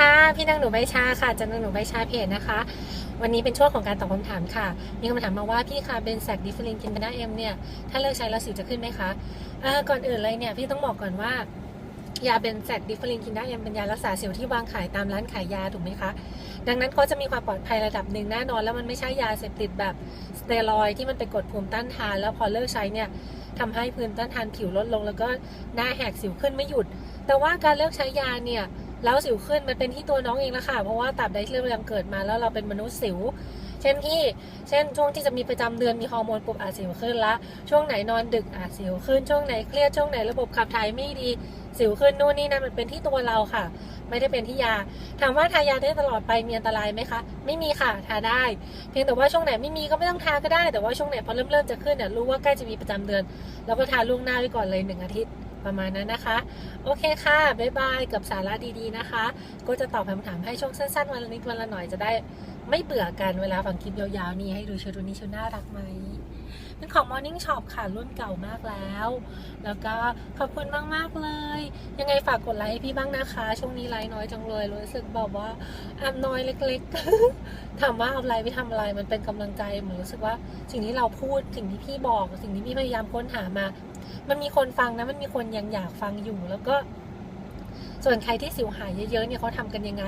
ค่ะพี่นางหนูใบชาค่ะจากนางหนูใบชาเพจนะคะ วันนี้เป็นช่วงของการตอบคำถามค่ะ มีคำถามมาว่าพี่คะเบนแซกดิฟลินกินเบนาเอ็มเนี่ยถ้าเลิกใช้แล้วสิวจะขึ้นไหมคะก่อนอื่นเลยเนี่ยพี่ต้องบอกก่อนว่ายาเบนแซกดิฟลินกินได้เอ็มเป็นยารักษาสิวที่วางขายตามร้านขายยาถูกไหมคะ ดังนั้นเขาจะมีความปลอดภัยระดับหนึ่งแน่นอน แล้วมันไม่ใช่ยาเสพติดแบบสเตียรอยที่มันไปกดภูมิต้านทาน แล้วพอเลิกใช้เนี่ยทำให้ภูมิต้านทานผิวลดลง แล้วก็หน้าแหกสิวขึ้นไม่หยุด แต่ว่าการเลิกใช้ยาเนี่ย แล้วสิวขึ้นมันเป็นที่ตัวน้องเองละค่ะ เพราะว่าตราบใดที่เรายังเกิดมาแล้วเราเป็นมนุษย์สิว เช่นที่ เช่นช่วงที่จะมีประจำเดือนมีฮอร์โมนปุ๊บอาจสิวขึ้นละ ช่วงไหนนอนดึกอาจสิวขึ้น ช่วงไหนเครียด ช่วงไหนระบบขับถ่ายไม่ดี สิวขึ้นนู่นนี่นั่นมันเป็นที่ตัวเราค่ะ ไม่ได้เป็นที่ยา ถามว่าทายาได้ตลอดไปมีอันตรายไหมคะ ไม่มีค่ะ ทาได้ เพียงแต่ว่าช่วงไหนไม่มีก็ไม่ต้องทาก็ได้ แต่ว่าช่วงไหนพอเริ่มเริ่มจะขึ้นเนี่ยรู้ว่าใกล้จะมีประจำเดือน เราก็ทาล่วงหน้าไว้ก่อนเลยหนึ่งอาทิตย์ ประมาณนั้นนะคะ โอเคค่ะ บ๊ายบาย กับสาระดีๆนะคะ ก็จะตอบคำถามให้ช่วงสั้นๆ วันละนิดวันละหน่อยจะได้ไม่เบื่อกันเวลาฟังคลิปยาวๆ นี่ให้ดูชุดนี้ชุน่ารักไหมเป็นของ Morning Shop ค่ะ รุ่นเก่ามากแล้ว แล้วก็ขอบคุณมากๆเลย ยังไงฝากกดไลค์ให้พี่บ้างนะคะ ช่วงนี้ไลค์น้อยจังเลย รู้สึกแบบว่าแอบน้อยเล็กๆถามว่าเอาไลค์ไปทำอะไรมันเป็นกำลังใจเหมือนรู้สึกว่า สิ่งที่เราพูดสิ่งที่พี่บอก สิ่งที่พี่พยายามค้นหามา มันมีคนฟังนะมันมีคนยังอยากฟังอยู่ แล้วก็ ส่วนใครที่สิวหายเยอะๆเนี่ยเขาทำกันยังไง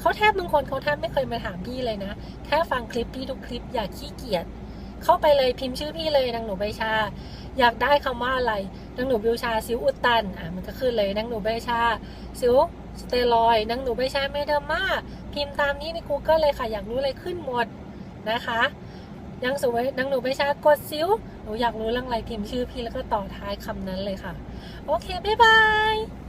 เขาแทบบางคนเขาแทบไม่เคยมาถามพี่เลยนะแค่ฟังคลิปพี่ทุกคลิปอย่าขี้เกียจเข้าไปเลยพิมพ์ชื่อพี่เลยนางหนูใบชา อยากได้คำว่าอะไรนางหนูบิวชาซิวอุดตันอะมันก็ขึ้นเลยนางหนูใบชาซิวสเตียรอยนางหนูใบชาเมเดอร์มาพิมพ์ตามนี้ใน Google เลยค่ะ อยากรู้อะไรขึ้นหมดนะคะ ยังสวยนางหนูใบชากดซิวหนูอยากรู้เรื่องอะไรพิมพ์ชื่อพี่แล้วก็ต่อท้ายคำนั้นเลยค่ะ โอเค บ๊ายบาย